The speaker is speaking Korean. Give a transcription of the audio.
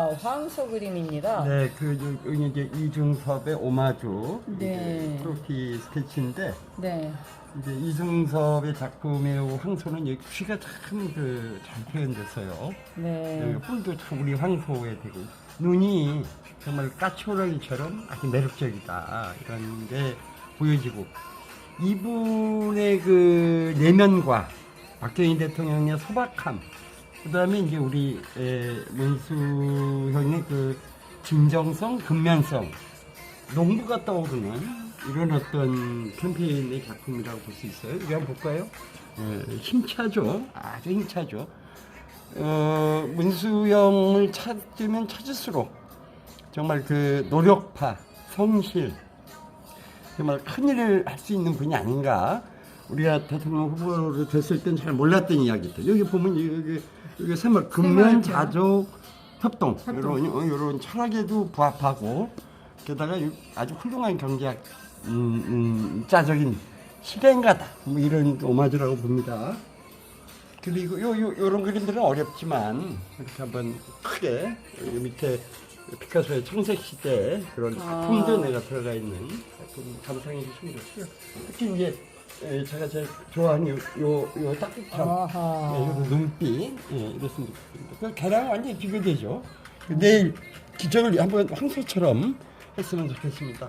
아, 황소 그림입니다. 네, 그 여기 이제 이중섭의 오마주 네. 이제 프로티 스케치인데 네. 이제 이중섭의 작품의 황소는 여기 귀가 참 그 잘 표현됐어요. 네. 여기 뿔도 참 우리 황소에 되고 눈이 정말 까치호랑이처럼 아주 매력적이다 이런 게 보여지고 이분의 그 내면과 박정희 대통령의 소박함 그 다음에 이제 우리 에, 문수 형의 그 진정성 근면성 농부가 떠오르는 이런 어떤 캠페인의 작품이라고 볼 수 있어요. 이거 한번 볼까요? 예, 힘차죠. 아주 힘차죠. 어, 문수영을 찾으면 찾을수록 정말 그 노력파, 성실, 정말 큰 일을 할 수 있는 분이 아닌가. 우리가 대통령 후보로 됐을 땐 잘 몰랐던 이야기들. 여기 보면 여기 여기 새말 새말이죠. 자족 협동 협동. 이런 이런 철학에도 부합하고 게다가 이- 아주 훌륭한 경제학 음, 음, 자적인 실행가다. 뭐 이런 오마주라고 봅니다. 그리고 요, 요, 요런 그림들은 어렵지만 이렇게 한번 크게 여기 밑에 피카소의 청색시대 그런 아. 작품도 내가 들어가 있는 작품 감상해 주시면 좋고요. 특히 이제 에, 제가 제일 좋아하는 요, 요, 아하. 예, 요 눈빛, 예, 이랬으면 좋겠습니다. 그 걔랑 완전히 비교되죠. 내일 기적을 한번 황소처럼 했으면 좋겠습니다.